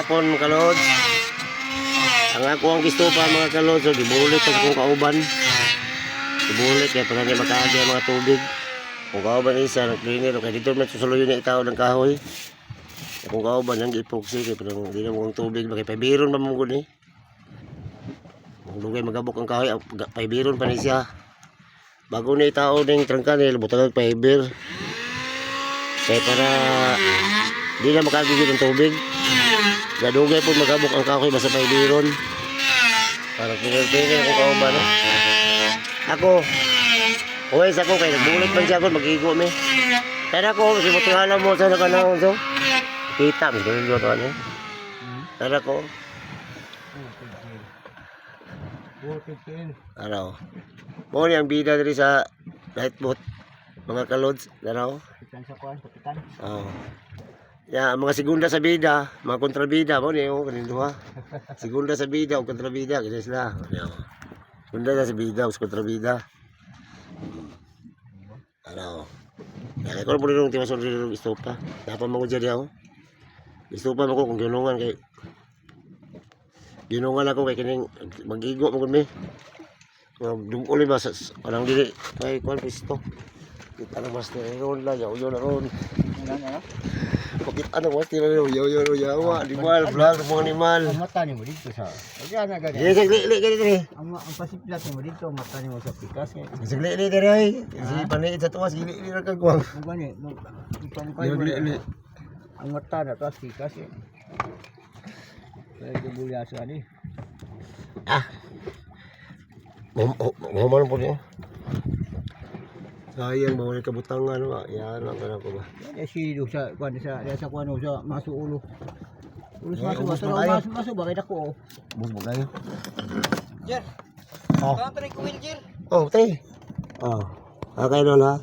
hapon mga kalods. Ang ako ang gusto pa mga kalods, so gibulit ang kong kauban. Gibulit kaya para niya makaagi ang mga tubig. Kung kauban isa, nag-cleaner, kaya dito man susuluyo niya itaw ng kahoy. Kung kauban, ang epoxy, kaya parang hindi na mong tubig, bakit paibiron ba mong guni? Kung lugay magabok ang kahoy, ah, paibiron pa ni siya. Bago na itaw ng trangka nila, butang paibir. Kaya para di na makagigit ng tubig. Gadugay po magabok ang kahoy basta paibiron. Para pinag-pinag ako kauban. No? Ako, Uwes ako kay nagbulit man siya ako mag-igo mi. Kaya ako, si Mutingala mo sa nakanahon so. Kita, may ganun yun ano. Kaya ako, araw. Mo ni ang bida diri sa light boat. Mga kalods, araw. Kapitan sa kuan, kapitan. Oh. Ya, mga segunda sa bida, mga kontrabida mo ni oh, kanin duha. Segunda sa bida o kontrabida, kini sila. Ano. Segunda sa bida o kontrabida. Ano. Kaya ko mo rin yung tiwason rin yung istopa. Dapat mo ko dyan ako. Istopa mo ko kung ginungan kay ginungan ako kay kining magigo mo kun mi. Dumuli ba sa parang dili kay kuan pisto. Kita na mas ron la yaw yaw na ron. Ano ano? Ano mas tira yaw yaw yaw yawa di mal vlog mga animal. Mata ni mo dito sa. Kaya na gani. Sige sige gani diri. Ang ang pasiplat mo dito, mata ni mo sa pikas. eh. Sige li diri ay. Si panit sa tuwas gili li ra kagwang. Ang gani, no. Ipan ko. Ang mata na to pikas. eh. Kaya gubulya sa ani. Ah. Mo mo mo po niya. Sayang bawal kabutangan wa. Yan lang kana ko ba. Ya si do sa kuan sa sa kuan sa maso ulo. Ulo Eh, sa maso, ubos maso, na kayo. maso, maso, bakit ako? oh. Bus mo kayo. Jer, Oh. kanto ni Kuwil, Jer. Oh, tay. Oh. Okay dol ha.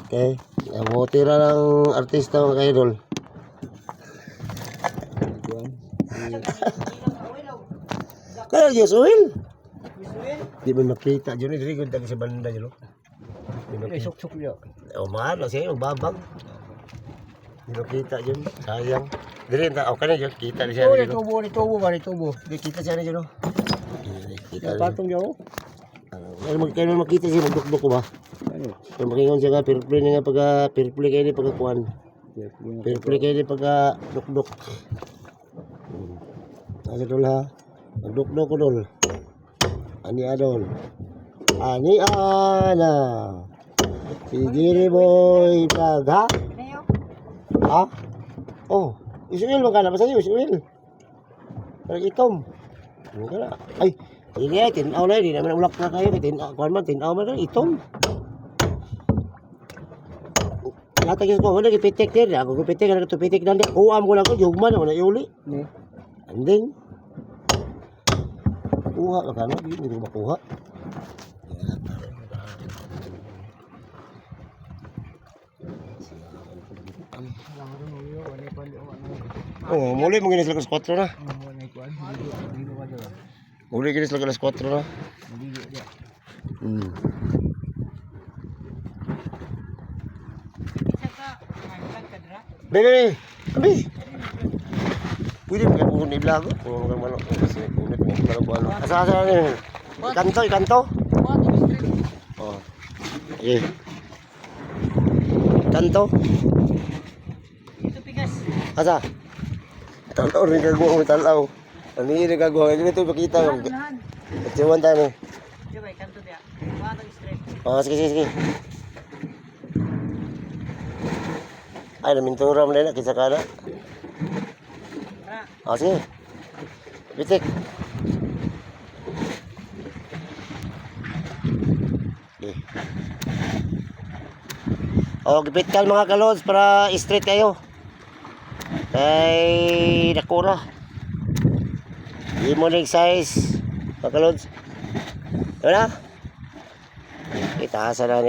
Okay. Ang mo tira ng artista mga idol. Kuan. Kaya yes, Will. Di ba makita dyan eh, dili ko sa banda dyan. Oh. Di Ay, makita. sok-sok niya. O mahal, siya yung babang. Di makita dyan, sayang. Dili, ta, okay na dyan, kita na siya. Oh, dyan, ni oh. tubo, ni tubo ba, ni tubo. Di, kita siya na dyan. oh. Kita na. Patong niya, oh. Ano, mag, kaya makita siya, magdukduk ko ba? Ano? Kaya makingon siya ka, fair play na nga pagka, fair play kayo ni pagkakuan. Fair play kayo ni pagka dukduk. Hmm. Asa dol ha? Magdukduk ko dol. Ani adol. Ani ana. Sige boy pag ha? Ha? Oh, isuil mo ka na ba sa'yo? Isuil. Parang itom. Ano ka na? Ay, hindi ay, tinaw na, hindi naman ulak na kayo. Tinaw, kuhan man, tinaw man na, itom. Natagis ko, wala gipitik din. Ako gipitik, ano ito pitik na din. Kuam ko lang ko, jugman, wala iuli. Ni. Anding. Kuha ka na, hindi ko makuha. Oh, muli mo ginis lagas 4 na. Muli ginis lagas 4 na. Hmm. Bebe, abi. Pwede mo kaya puhon i-vlog ko? Mga manok, kasi ulit mo manok ko ano. Asa asa ano yun? Ikanto, ikanto? Oh. Eh. Kanto? Asa? Tanaw rin kagawa mo tanaw. Ano yun rin kagawa? Hindi ito pakita. Lahan. Pagsiwan tayo. Diba, kanto dia. Watang straight. Oh, sige, sige, sige. Ay, namintura mo na. Kisa ka na. Ah, Oh, sige. Bitik. Okay. Oh, gipit ka mga kalods para straight kayo. Kay nakura. Di mo na size mga kalods. Ano na? Itaasa na